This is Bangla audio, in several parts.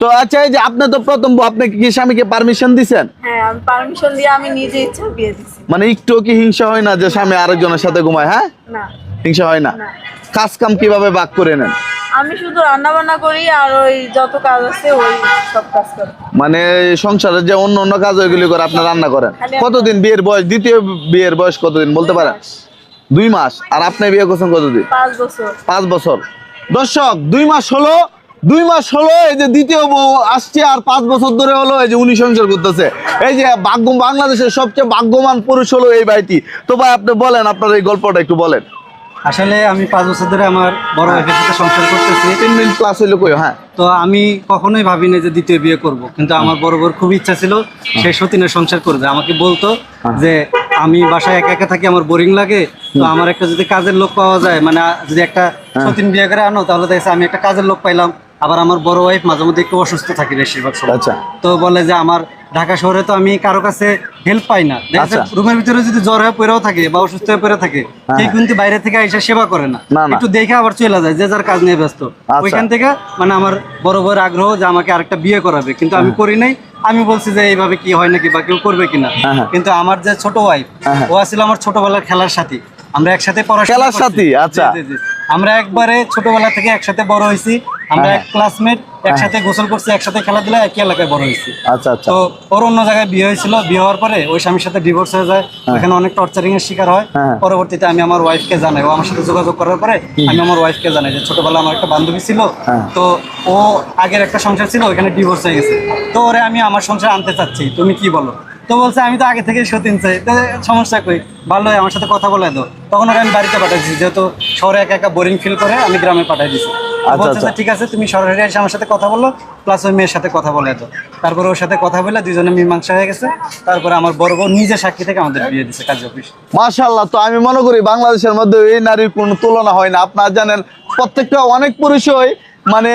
তো আচ্ছা এই যে আপনি তো প্রথম বউ, আপনি কি স্বামীকে পারমিশন দিছেন? হ্যাঁ আমি পারমিশন দিয়ে আমি নিজে ইচ্ছা বিয়ে দিছি। মানে একটু কি হিংসা হয় না যে স্বামী আরেকজনের সাথে ঘুমায় হ্যাঁ? না। হিংসা হয় না। কাজ কাম কীভাবে ভাগ করে নেন? আমি শুধু রান্না বান্না করি আর ওই যত কাজ আছে ওই সব কাজ করি। মানে সংসারের যে অন্য অন্য কাজ ওইগুলি করে আপনি রান্না করেন। কতদিন বিয়ের বয়স? দ্বিতীয় বিয়ের বয়স কতদিন? বলতে পারেন। দুই মাস। আর আপনি বিয়ে করছেন কতদিন? পাঁচ বছর। পাঁচ বছর। দর্শক দুই মাস হলো দুই মাস হলো এই যে দ্বিতীয় বউ আসছে আর পাঁচ বছর ধরে হলো এই যে উনি সংসার করতেছে। এই যে ভাগ্য বাংলাদেশের সবচেয়ে ভাগ্যবান পুরুষ হলো এই ভাইটি। তো ভাই আপনি বলেন আপনার এই গল্পটা একটু বলেন। আসলে আমি পাঁচ বছর ধরে আমার বড় ভাইয়ের সাথে সংসার করতেছি। তিন মিনিট ক্লাস হইল কই? হ্যাঁ। তো আমি কখনোই ভাবিনি যে দ্বিতীয় বিয়ে করব। কিন্তু আমার বড় বড় খুব ইচ্ছা ছিল সে সতীনের সংসার করবে। আমাকে বলতো যে আমি বাসায় একা একা থাকি আমার বোরিং লাগে। তো আমার একটা যদি কাজের লোক পাওয়া যায় মানে যদি একটা সতীন বিয়ে করে আনো তাহলে দেখছে আমি একটা কাজের লোক পাইলাম। আবার আমার বড় ওয়াইফ মাঝে মধ্যে একটু অসুস্থ থাকি বেশিরভাগ সময় আচ্ছা। তো বলে যে আমার ঢাকা শহরে তো আমি কারও কাছে হেল্প পাই না আচ্ছা। রুমের ভিতরে যদি জ্বর হয়ে পড়েও থাকে বা অসুস্থ হয়ে পড়ে থাকে কেউ কিন্তু বাইরে থেকে এসে সেবা করে না। একটু দেখে আবার চলে যায় যে যার কাজ নিয়ে ব্যস্ত আচ্ছা। ওইখান থেকে মানে আমার বড় বড় আগ্রহ যে আমাকে আরেকটা বিয়ে করাবে কিন্তু আমি করি নাই আমি বলছি যে এইভাবে কি হয় নাকি বা কেউ করবে কিনা হ্যাঁ, হ্যাঁ। কিন্তু আমার যে ছোট ওয়াইফ হ্যাঁ, হ্যাঁ। ও আসছিল আমার ছোটবেলার খেলার সাথী আমরা একসাথে পড়াশোনা খেলার সাথী, আচ্ছা। আমরা একবারে ছোটবেলা থেকে একসাথে বড় হয়েছি আমরা হ্যাঁ। এক ক্লাসমেট একসাথে গোসল করছি একসাথে খেলাধুলা একই এলাকায় বড় হয়েছি। আচ্ছা আচ্ছা। তো ওর অন্য জায়গায় বিয়ে হয়েছিল বিয়ে হওয়ার পরে ওই স্বামীর সাথে ডিভোর্স হয়ে যায়। ওখানে অনেক টর্চারিং এর শিকার হয়। হ্যাঁ। পরবর্তীতে আমি আমার ওয়াইফকে জানাই। ও আমার সাথে যোগাযোগ করার পরে আমি আমার ওয়াইফকে জানাই যে ছোটবেলা আমার একটা বান্ধবী ছিল। হ্যাঁ। তো ও আগের একটা সংসার ছিল ওখানে ডিভোর্স হয়ে গেছে। তো ওরে আমি আমার সংসার আনতে চাচ্ছি। তুমি কি বলো? তো বলছে আমি তো আগে থেকে সতীন চাই। তো সমস্যা কই? ভালো আমার সাথে কথা বলে দাও। তখন ওকে আমি বাড়িতে পাঠাইছি যেহেতু শহরে একা একা বোরিং ফিল করে আমি গ্রামে পাঠাই দিছি। আচ্ছা, বলছে আচ্ছা। ঠিক আছে তুমি সরাসরি এসে আমার সাথে কথা বলো প্লাস ওই মেয়ের সাথে কথা বলে তো তারপরে ওর সাথে কথা বলে দুজনে মীমাংসা হয়ে গেছে। তারপরে আমার বড় বউ নিজে সাক্ষী থেকে আমাদের বিয়ে দিচ্ছে কাজী অফিস। মাশাল্লাহ তো আমি মনে করি বাংলাদেশের মধ্যে এই নারীর কোনো তুলনা হয় না। আপনারা জানেন প্রত্যেকটা অনেক পুরুষই মানে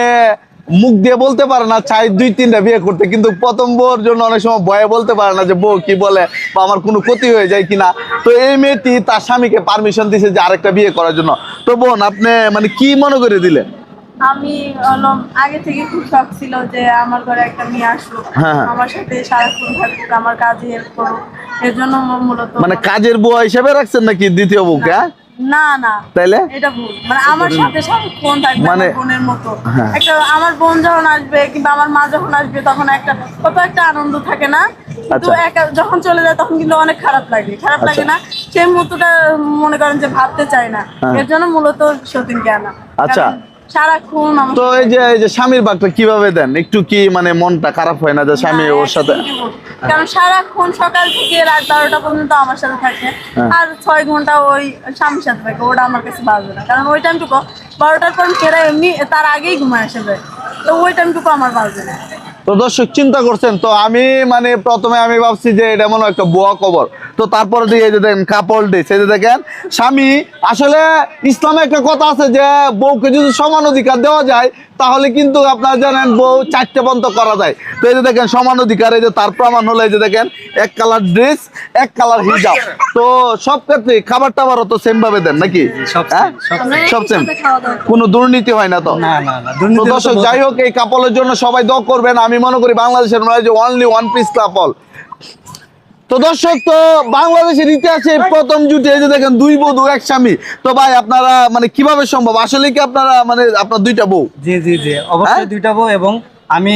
মুখ দিয়ে বলতে পারে না চাই দুই তিনটা বিয়ে করতে কিন্তু প্রথম বউর জন্য অনেক সময় ভয়ে বলতে পারে না যে বউ কি বলে বা আমার কোনো ক্ষতি হয়ে যায় কিনা তো এই মেয়েটি তার স্বামীকে পারমিশন দিছে যে আরেকটা বিয়ে করার জন্য তো বোন আপনি মানে কি মনে করে দিলেন আমি আগে থেকে খুব শখ ছিল যে আমার ঘরে একটা মেয়ে আসলো হ্যাঁ, হ্যাঁ। আমার সাথে সারাক্ষণ থাকুক আমার কাজে হেল্প করুক এর জন্য মূলত মানে কাজের বুয়া হিসেবে রাখছেন নাকি দ্বিতীয় বউকে হ্যাঁ? না না তাইলে এটা ভুল মানে আমার সাথে সারাক্ষণ থাকবে মানে- বোনের মতো হ্যাঁ। একটা আমার বোন যখন আসবে কিংবা আমার মা যখন আসবে তখন একটা কত একটা আনন্দ থাকে না কিন্তু আচ্ছা। একা যখন চলে যায় তখন কিন্তু অনেক খারাপ লাগে খারাপ আচ্ছা। লাগে না সেই মুহূর্তটা মনে করেন যে ভাবতে চায় না হ্যাঁ। এর জন্য মূলত সতীনকে আনা আচ্ছা। সারাক্ষণ তো এই যে এই যে স্বামীর বাগটা কীভাবে দেন? একটু কি মানে মনটা খারাপ হয় না যে স্বামী ওর সাথে? কারণ সারাক্ষণ সকাল থেকে রাত বারোটা পর্যন্ত আমার সাথে থাকে। হ্যাঁ। আর ছয় ঘণ্টা ওই স্বামীর সাথে থাকে ওটা আমার কাছে বাজবে না কারণ ওই টাইমটুকু বারোটার পর কেরা এমনি তার আগেই ঘুমায় তো ওই টাইমটুকু আমার বাজবে না। তো দর্শক চিন্তা করছেন তো আমি মানে প্রথমে আমি ভাবছি যে এটা মনে হয় একটা বোয়া কবর তো তারপরে দিয়ে এই যে দেখেন কাপল ডিস এই যে দেখেন স্বামী আসলে ইসলামে একটা কথা আছে যে বউকে যদি সমান অধিকার দেওয়া যায় তাহলে কিন্তু আপনারা জানেন বউ চারটে বন্ধ করা যায়। তো এই যে দেখেন সমান অধিকার এই যে তার প্রমাণ হলো এই যে দেখেন এক কালার ড্রেস এক কালার হিজাব তো সব ক্ষেত্রে খাবার টাবারও তো সেম ভাবে দেন নাকি? সব হ্যাঁ? সেম। কোনো দুর্নীতি হয় না তো? না না না তো দুর্নীতি দর্শক যাই হোক এই কাপলের জন্য সবাই দোয়া করবেন। আমি মনে করি বাংলাদেশের মনে হয় যে অনলি ওয়ান পিস কাপল তো দর্শক তো বাংলাদেশের ইতিহাসে প্রথম জুটে এই যে দেখেন দুই বধূ এক স্বামী তো ভাই আপনারা মানে কীভাবে সম্ভব আসলে কি আপনারা মানে আপনার দুইটা বউ জি জি জি হ্যাঁ? অবশ্যই দুইটা বউ এবং আমি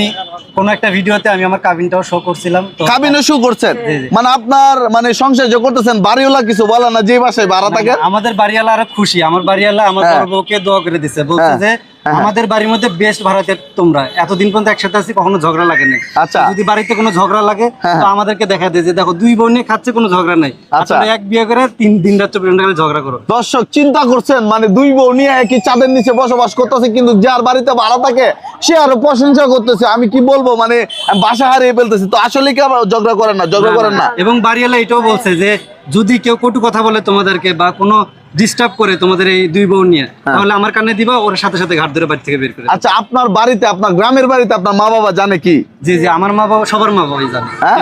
কোন একটা ভিডিওতে আমি আমার কাবিনটাও শো করছিলাম তো কাবিনে শু করছেন। মানে আপনার মানে সংসার যে করতেছেন বাড়িওয়ালা কিছু বলে না যে বাসায় ভাড়া থাকে আমাদের বাড়িওয়ালা আরও খুশি আমার বাড়িওয়ালা আমার হ্যাঁ। বউকে দোয়া করে দিছে বলছে হ্যাঁ, যে হ্যাঁ। আমাদের বাড়ির মধ্যে বেস্ট ভাড়াতে তোমরা। এতদিন পর্যন্ত একসাথে আছি কখনো ঝগড়া লাগে না আচ্ছা। যদি বাড়িতে কোনো ঝগড়া লাগে হ্যাঁ। তো আমাদেরকে দেখা দেয় যে দেখো দুই বোন খাচ্ছে কোনো ঝগড়া নাই। আচ্ছা। এক বিয়ে করে তিন দিন রাত ঘণ্টা ঝগড়া করো। দর্শক চিন্তা করছেন মানে দুই বউ নিয়ে একই চাঁদের নিচে বসবাস করতেছে কিন্তু যার বাড়িতে ভাড়া থাকে সে আরও প্রশংসা করতেছে। আমি কি বলব মানে বাসা হারিয়ে ফেলতেছি। তো আসলে কি আবার ঝগড়া করেন না? ঝগড়া করেন না। এবং বাড়িওয়ালা এটাও বলছে যে যদি কেউ কটু কথা বলে তোমাদেরকে বা কোনো ডিস্টার্ব করে তোমাদের এই দুই বউ নিয়ে হ্যাঁ। তাহলে আমার কানে দিবা ওর সাথে সাথে ঘাট ধরে বাড়ি থেকে বের করে আচ্ছা আপনার বাড়িতে আপনার গ্রামের বাড়িতে আপনার মা বাবা জানে কি? জি জি আমার মা বাবা সবার মা বাবাই জানে হ্যাঁ।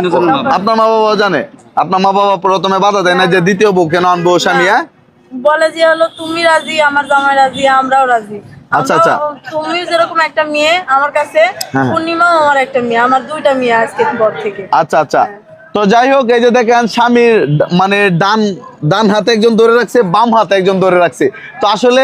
আপনার মা বাবা জানে? আপনার মা বাবা প্রথমে বাধা দেয় না যে দ্বিতীয় বউ কেন আনব স্বামী হ্যাঁ? বলে যে হলো তুমি রাজি আমার জামাই রাজি আমরাও রাজি। আচ্ছা আচ্ছা। তুমি যেরকম একটা মেয়ে আমার কাছে হ্যাঁ। পূর্ণিমাও আমার একটা মেয়ে আমার দুইটা মেয়ে আজকে পর থেকে। আচ্ছা আচ্ছা। তো যাই হোক এই যে দেখেন স্বামীর মানে ডান ডান হাতে একজন ধরে রাখছে বাম হাতে একজন ধরে রাখছে। তো আসলে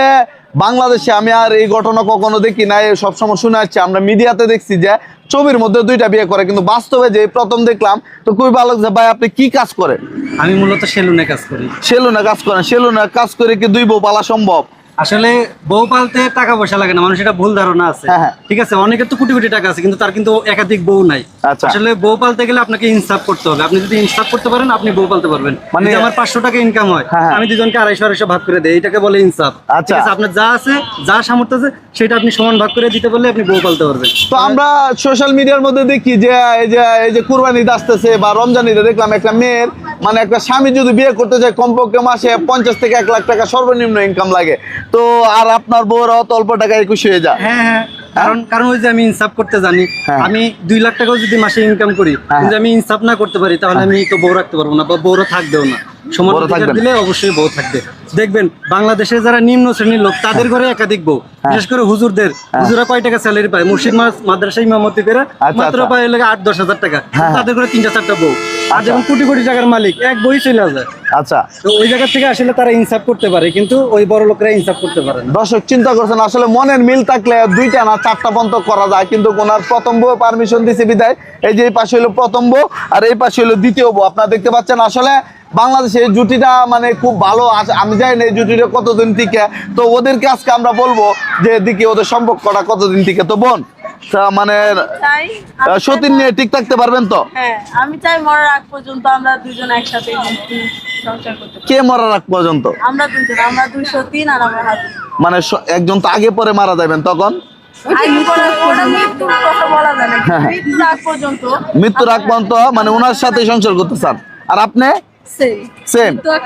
বাংলাদেশে আমি আর এই ঘটনা কখনো দেখি নাই সবসময় শুনে আসছি। আমরা মিডিয়াতে দেখছি যে ছবির মধ্যে দুইটা বিয়ে করে কিন্তু বাস্তবে যে প্রথম দেখলাম তো খুবই ভালো লাগছে ভাই আপনি কি কাজ করেন? আমি মূলত সেলুনে কাজ করি। সেলুনে কাজ করেন সেলুনে কাজ করে কি দুই বউ পালা সম্ভব? আসলে বউ পালতে টাকা পয়সা লাগে না মানুষ এটা ভুল ধারণা আছে হ্যাঁ, হ্যাঁ। ঠিক আছে অনেকের তো কোটি কোটি টাকা আছে কিন্তু তার কিন্তু একাধিক বউ নাই আচ্ছা। আসলে বউ পালতে গেলে আপনাকে ইনসাফ করতে হবে আপনি যদি ইনসাফ করতে পারেন আপনি বউ পালতে পারবেন মানে- আমার পাঁচশো টাকা ইনকাম হয় হ্যাঁ। আমি দুজনকে আড়াইশো আড়াইশো ভাগ করে দেই এটাকে বলে ইনসাফ আচ্ছা। আপনার যা আছে যা সামর্থ্য আছে সেটা আপনি সমান ভাগ করে দিতে পারলে আপনি বউ পালতে পারবেন তো আমরা সোশ্যাল মিডিয়ার মধ্যে দেখি যে এই যে এই যে কুরবানি আসতেছে বা রমজান ঈদে দেখলাম একটা মেয়ের মানে একটা স্বামী যদি বিয়ে করতে চায় কমপক্ষে মাসে পঞ্চাশ থেকে এক লাখ টাকা সর্বনিম্ন ইনকাম লাগে তো আর আপনার বউরা অত অল্প টাকায় খুশি হয়ে যায়। হ্যাঁ হ্যাঁ। কারণ কারণ ওই যে আমি ইনসাফ করতে জানি হ্যাঁ। আমি দুই লাখ টাকাও যদি মাসে ইনকাম করি হ্যাঁ। কিন্তু আমি ইনসাফ না করতে পারি তাহলে আমি তো বউ রাখতে পারব না বা বউরা থাকবেও না। সমান অধিকার দিলে অবশ্যই বউ থাকবে। দেখবেন বাংলাদেশে যারা নিম্ন শ্রেণির লোক তাদের ঘরে একাধিক বউ বিশেষ করে হুজুরদের। হুজুরা কয় টাকা স্যালারি পায়? মুর্শিদ মাস- মাদ্রাসা ইমামতি করে আচ্ছা, মাত্র আচ্ছা। পায় লাগে আট দশ হাজার টাকা। হ্যাঁ। তাদের ঘরে তিনটা চারটা বউ। আর যখন কোটি কোটি টাকার মালিক এক বই চলে যায়। আচ্ছা। তো ওই জায়গা থেকে আসলে তারা ইনসাফ করতে পারে কিন্তু ওই বড় লোকরা ইনসাফ করতে পারে না। দর্শক চিন্তা করছেন আসলে মনের মিল থাকলে দুইটা না চারটা পর্যন্ত করা যায় কিন্তু ওনার প্রথম বউ পারমিশন দিছে বিদায়। এই যে এই পাশে হলো প্রথম বউ আর এই পাশে হলো দ্বিতীয় বউ। আপনারা দেখতে পাচ্ছেন আসলে বাংলাদেশে এই জুটিটা মানে খুব ভালো আছে আমি জানি না এই জুটিটা কতদিন টিকে। তো ওদেরকে আজকে আমরা বলব যে এদিকে ওদের সম্পর্কটা কতদিন টিকে। তো বোন মানে সতীন নিয়ে ঠিক থাকতে পারবেন তো? হ্যাঁ আমি চাই মরার আগ পর্যন্ত আমরা দুজন একসাথে কে মরার আগ পর্যন্ত? আমরা দুজন আমরা দুইশো তিন আর আমরা হাত মানে একজন তো আগে পরে মারা যাবেন তখন? মৃত্যুর আগ পর্যন্ত মানে ওনার সাথে সংসার করতে চান। আর আপনি? সেম তো আগ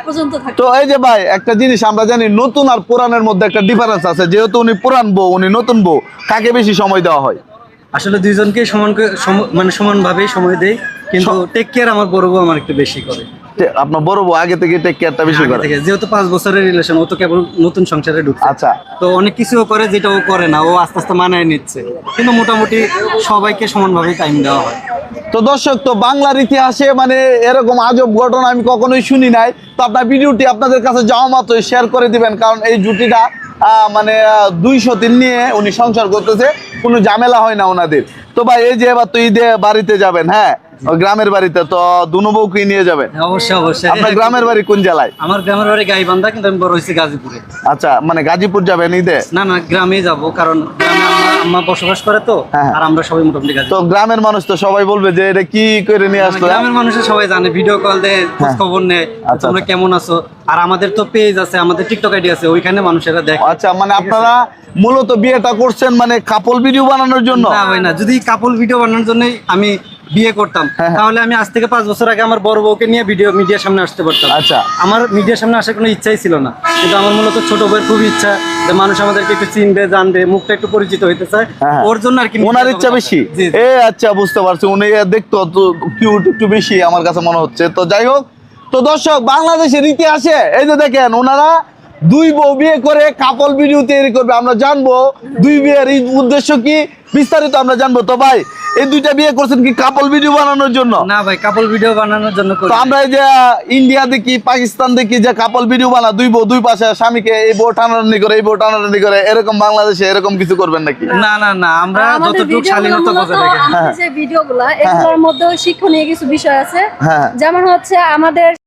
তো এই যে ভাই একটা জিনিস আমরা জানি নতুন আর পুরানের মধ্যে একটা ডিফারেন্স আছে। যেহেতু উনি পুরান বউ উনি নতুন বউ কাকে বেশি সময় দেওয়া হয়? আসলে দুইজনকে সমান মানে সমানভাবেই সময় দেই কিন্তু টেক কেয়ার আমার বড় বউ আমার একটু বেশি করে। আপনার বড় বউ আগে থেকে টেক কেয়ারটা বেশি করে? যেহেতু পাঁচ বছরের রিলেশন ও তো কেবল নতুন সংসারে ঢুকছে। আচ্ছা। তো অনেক কিছু করে যেটা ও করে না ও আস্তে আস্তে মানায় নিচ্ছে। কিন্তু মোটামুটি সবাইকে সমানভাবে টাইম দেওয়া হয়। তো দর্শক তো বাংলার ইতিহাসে মানে এরকম আজব ঘটনা আমি কখনোই শুনি নাই। তো আপনার ভিডিওটি আপনাদের কাছে যাওয়া মাত্রই শেয়ার করে দিবেন কারণ এই জুটিটা আহ, মানে দুইশো তিন নিয়ে উনি সংসার করতেছে। কোনো ঝামেলা হয় না ওনাদের। তো ভাই এই যে এবার তো ঈদে বাড়িতে যাবেন হ্যাঁ? গ্রামের বাড়িতে তো দুনো বউকে নিয়ে যাবেন? হ্যাঁ, অবশ্যই অবশ্যই। আপনার গ্রামের বাড়ি কোন জেলায়? আমার গ্রামের বাড়ি গাইবান্ধা কিন্তু আমি বড় হয়েছি গাজীপুরে। আচ্ছা মানে গাজীপুর যাবেন ঈদে? না না গ্রামেই যাব কারণ আম্মা আম্মা বসবাস করে তো হ্যাঁ। আর আমরা সবাই মোটামুটি গাজী তো গ্রামের মানুষ তো সবাই বলবে যে এটা কি করে নিয়ে আসলো গ্রামের মানুষের সবাই জানে ভিডিও কল দেয় খবর নেয় আচ্ছা, তোমরা আচ্ছা। কেমন আছো? আর আমাদের তো পেজ আছে আমাদের টিকটক আইডি আছে ওইখানে মানুষেরা দেখে। আচ্ছা মানে আপনারা মূলত বিয়েটা করছেন মানে কাপল ভিডিও বানানোর জন্য? না ভাই না যদি কাপল ভিডিও বানানোর জন্যই আমি বিয়ে করতাম হ্যাঁ, হ্যাঁ। তাহলে আমি আজ থেকে পাঁচ বছর আগে আমার বড় বউকে নিয়ে ভিডিও মিডিয়ার সামনে আসতে পারতাম আচ্ছা। আমার মিডিয়ার সামনে আসার কোনো ইচ্ছাই ছিল না কিন্তু আমার মূলত ছোট বউয়ের খুব ইচ্ছা যে মানুষ আমাদেরকে একটু চিনবে জানবে মুখটা একটু পরিচিত হইতে চায় হ্যাঁ। ওর জন্য আর কি ওনার ইচ্ছা বেশি। এ আচ্ছা বুঝতে পারছি উনি দেখতো তো কিউট একটু বেশি আমার কাছে মনে হচ্ছে তো যাই হোক তো দর্শক বাংলাদেশের ইতিহাসে এই যে দেখেন ওনারা দুই বউ বিয়ে করে কাপল ভিডিও তৈরি করবে আমরা জানব। দুই বিয়ের উদ্দেশ্য কি? বিস্তারিত আমরা জানব। তো ভাই এই দুইটা বিয়ে করছেন কি কাপল ভিডিও বানানোর জন্য? না ভাই কাপল ভিডিও বানানোর জন্য তো আমরা এই যে ইন্ডিয়া দেখি পাকিস্তান দেখি যে কাপল ভিডিও বানা দুই বউ দুই পাশে স্বামীকে এই বউ টানাটানি করে এই বউ টানাটানি করে এরকম বাংলাদেশে এরকম কিছু করবেন নাকি? না না না আমরা যতটুকু শালীনতা বজায় রাখি। যে ভিডিওগুলো এগুলোর মধ্যেও শিক্ষণীয় কিছু বিষয় আছে। হ্যাঁ। যেমন হচ্ছে আমাদের